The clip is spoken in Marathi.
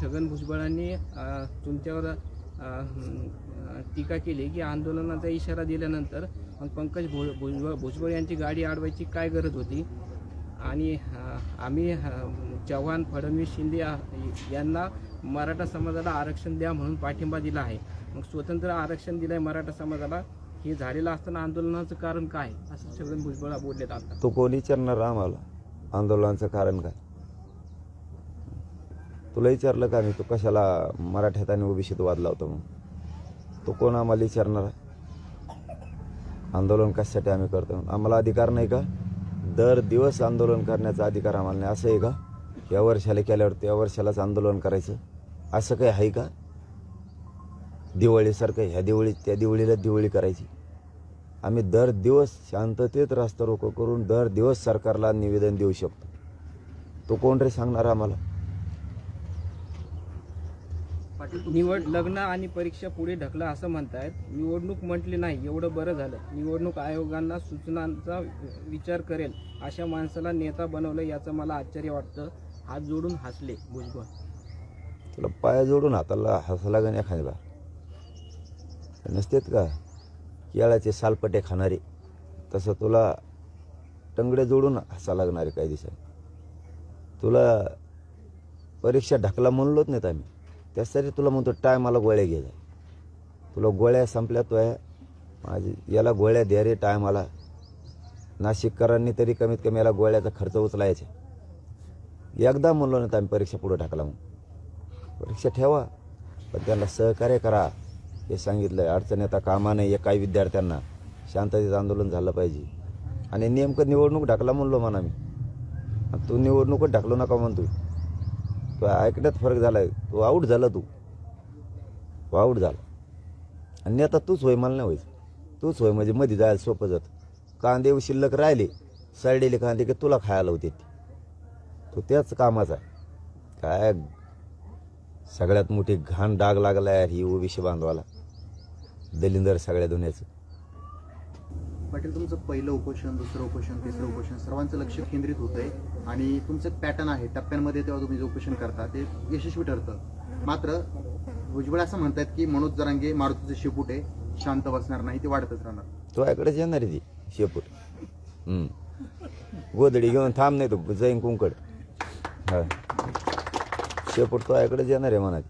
छगन भुजबळांनी तुमच्यावर टीका केली की आंदोलनाचा इशारा दिल्यानंतर मग पंकज भु भुजबळ भुजबळ यांची गाडी अडवायची काय गरज होती? आणि आम्ही चव्हाण फडणवीस शिंदे यांना मराठा समाजाला आरक्षण द्या म्हणून पाठिंबा दिला आहे. मग स्वतंत्र आरक्षण दिलं आहे मराठा समाजाला हे झालेलं असताना आंदोलनाचं कारण काय? असं छगन भुजबळ बोलले आता. तो कोणी विचारणार आम्हाला आंदोलनाचं कारण काय? तुला विचारलं का मी? तू कशाला मराठ्यात आणि ओबीसीत वाद लावतो मग तो कोण आम्हाला विचारणार? आहे आंदोलन कशासाठी आम्ही करतो आम्हाला अधिकार नाही का? दर दिवस आंदोलन करण्याचा अधिकार आम्हाला नाही. असं आहे का? या वर्षाला केल्यावर त्या वर्षालाच आंदोलन करायचं? असं काही आहे का? दिवाळीसारखं ह्या दिवाळीत त्या दिवाळीला दिवाळी करायची. आम्ही दर दिवस शांततेत रास्ता रोको करून दर दिवस सरकारला निवेदन देऊ शकतो. तो कोण रे सांगणार आम्हाला? निवड लग्न आणि परीक्षा पुढे ढकला असं म्हणतायत. निवडणूक म्हटली नाही एवढं बरं झालं. निवडणूक आयोगांना सूचनांचा विचार करेल अशा माणसाला नेता बनवलं याचं मला आश्चर्य वाटतं. हात जोडून हसले भुजबळ. तुला पाया जोडून हाताला हसला गण्या एखाद्याला? नसतेत का? केळाचे सालपटे खाणारे. तसं तुला टंगडे जोडून हसा लागणारे काही दिवसांनी. तुला परीक्षा ढकला म्हणलोच नाहीत आम्ही. त्यासाठी तुला म्हणतो टायमाला गोळ्या घे जा. तुला गोळ्या संपल्या तो आहे माझी याला गोळ्या द्या रे टायमाला नाशिककरांनी तरी कमीत कमी याला गोळ्याचा खर्च उचलायचा. एकदा म्हणलो नाही तर आम्ही परीक्षा पुढे टाकला मग परीक्षा ठेवा पण त्यांना सहकार्य करा. हे सांगितलं अडचण येता कामा नाही या काही विद्यार्थ्यांना. शांततेचं आंदोलन झालं पाहिजे. आणि नेमकं निवडणूक ढकला म्हणलो म्हणा मी आणि तू निवडणूकच ढकलू नका म्हणतो तो ऐकण्यात फरक झाला तो आऊट झाला तू. तो आऊट झाला. आणि आता तूच होय मला नाही व्हायचं तूच होय म्हणजे मध्ये जायला सोपं जातं. कांदे शिल्लक राहिले सडलेले कांदे की तुला खायला होते. तो त्याच कामाचा आहे. काय सगळ्यात मोठी घाण डाग लागला यार ही ओबीसी बांधवाला. दलिंदर सगळ्या दुनियाचं. पाटील तुमचं पहिलं उपोषण दुसरं उपोषण तिसरं उपोषण सर्वांचं लक्ष केंद्रित होतंय. आणि तुमचं पॅटर्न आहे टप्प्यांमध्ये तेव्हा तुम्ही जे उपोषण करता ते यशस्वी ठरतं. मात्र भुजबळ असं म्हणतात की मनोज जरांगे मारुतीचे शेपूट आहे शांत बसणार नाही ते वाढतच राहणार. तो याकडेच येणार आहे ती शेपूट. हम्म. गोदडी घेऊन थांब नाही तो जाईन कुंकड. हा. शेपूट तो याकडेच येणार आहे म्हणा